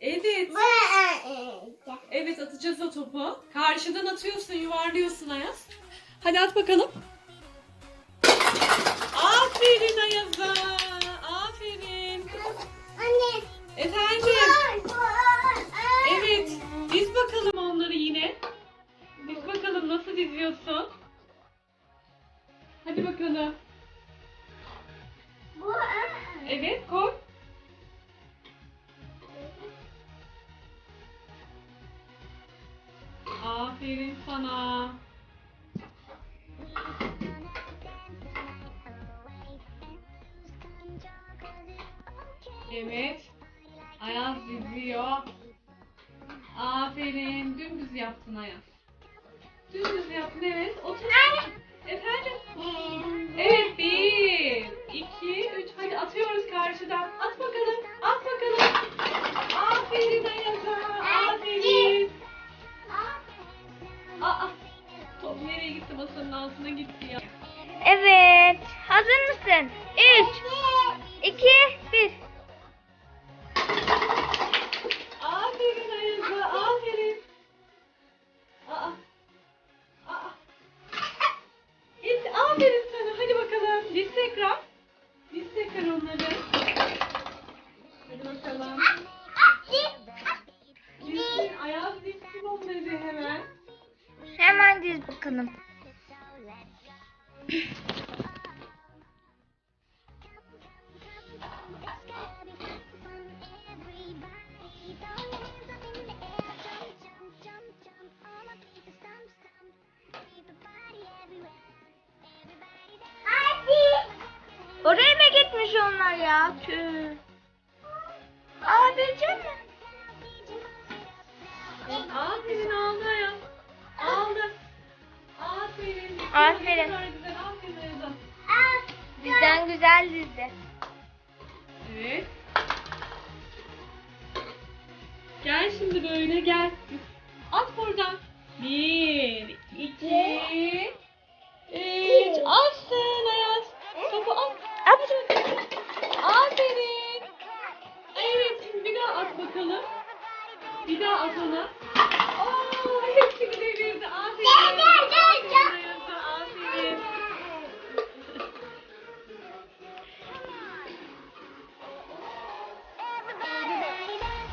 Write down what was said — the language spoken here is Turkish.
Evet. Evet atacağız o topu. Karşıdan atıyorsun, yuvarlıyorsun Ayaz. Hadi at bakalım. Aferin Ayaz'a. Aferin. Efendim. Evet. Diz bakalım onları yine. Diz bakalım nasıl diziyorsun. Hadi bakalım. Evet koy. Aferin sana. Evet. Ayaz diziyor. Aferin. Dümdüz yaptın Ayaz. Dümdüz yaptın evet. Otur. Efendim? Gitti? Masanın altına gitti ya. Evet. Hazır mısın? 3, 2, 1. Aferin Ayaz'a. Aferin. Aa. Aa. Git. Aferin sana. Hadi bakalım. Diz tekrar. Diz tekrar onları. Hadi bakalım. Dizsin. Ayaz dizsin onları hemen. Hemen diz bakalım. Gitmiş onlar ya? Tüh. Alabilecek mi? Aferin aldı Ayaz. Aldı. Aferin. Aferin. Bizden güzel dizdi. Evet. Gel şimdi böyle gel. At buradan. Bir, Bir daha atalım. Oo, hepsi birbirine. Aferin.